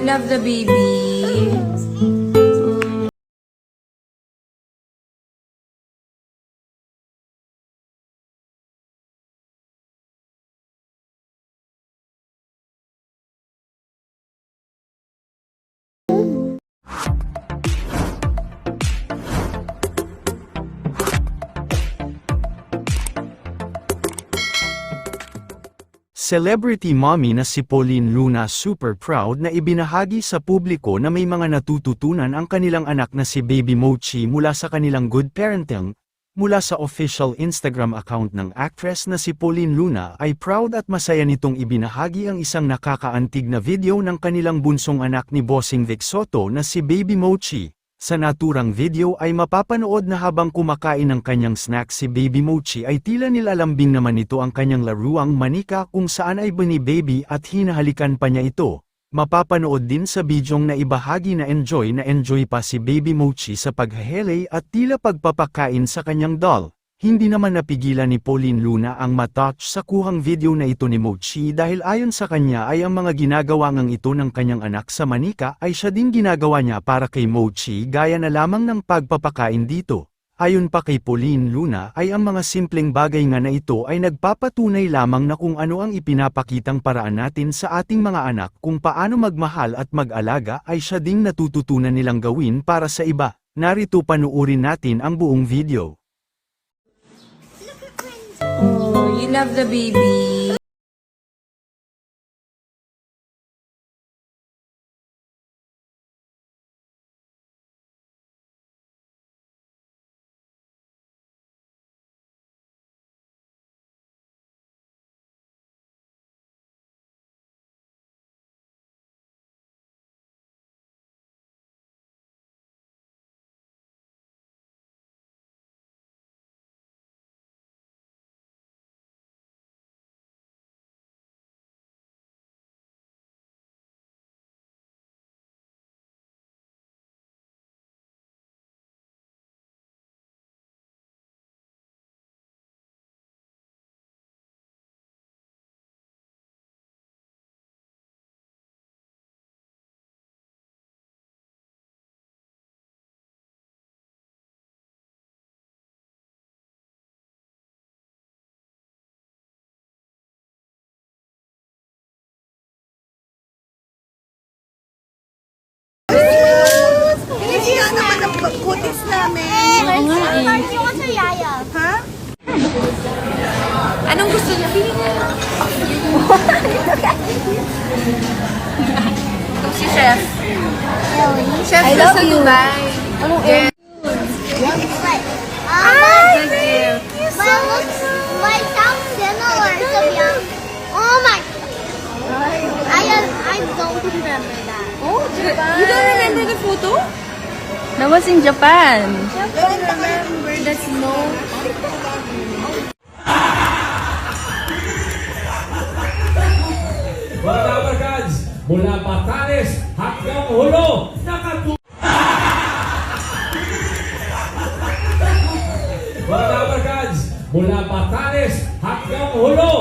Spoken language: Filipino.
love the baby. Celebrity mommy na si Pauline Luna super proud na ibinahagi sa publiko na may mga natututunan ang kanilang anak na si Baby Mochi mula sa kanilang good parenting. Mula sa official Instagram account ng actress na si Pauline Luna ay proud at masaya nitong ibinahagi ang isang nakakaantig na video ng kanilang bunsong anak ni Bossing Vic Soto na si Baby Mochi. Sa naturang video ay mapapanood na habang kumakain ng kanyang snack si Baby Mochi ay tila nilalambing naman nito ang kanyang laruang manika kung saan ay bani baby at hinahalikan pa niya ito. Mapapanood din sa bidyong na ibahagi na enjoy na enjoy pa si Baby Mochi sa paghahele at tila pagpapakain sa kanyang doll. Hindi naman napigilan ni Pauline Luna ang matouch sa kuhang video na ito ni Mochi dahil ayon sa kanya ay ang mga ginagawa ngang ito ng kanyang anak sa manika ay siya din ginagawa niya para kay Mochi gaya na lamang ng pagpapakain dito. Ayon pa kay Pauline Luna ay ang mga simpleng bagay nga na ito ay nagpapatunay lamang na kung ano ang ipinapakitang paraan natin sa ating mga anak kung paano magmahal at mag-alaga ay siya ding natututunan nilang gawin para sa iba. Narito panuurin natin ang buong video. You love the baby. Namin. Oo nga eh. Ha? Anong gusto niya? Ito si Chef. Chef I love you. Dubai. Anong Yeah. Ay, gift. But looks like something or something. Oh my! I I don't remember that. Oh, You don't remember the photo? That was in Japan. don't remember the snow. Mga kabarkads, mula Batanes hanggang Hulo, nakatu... Mga kabarkads, mula Batanes hanggang Hulo,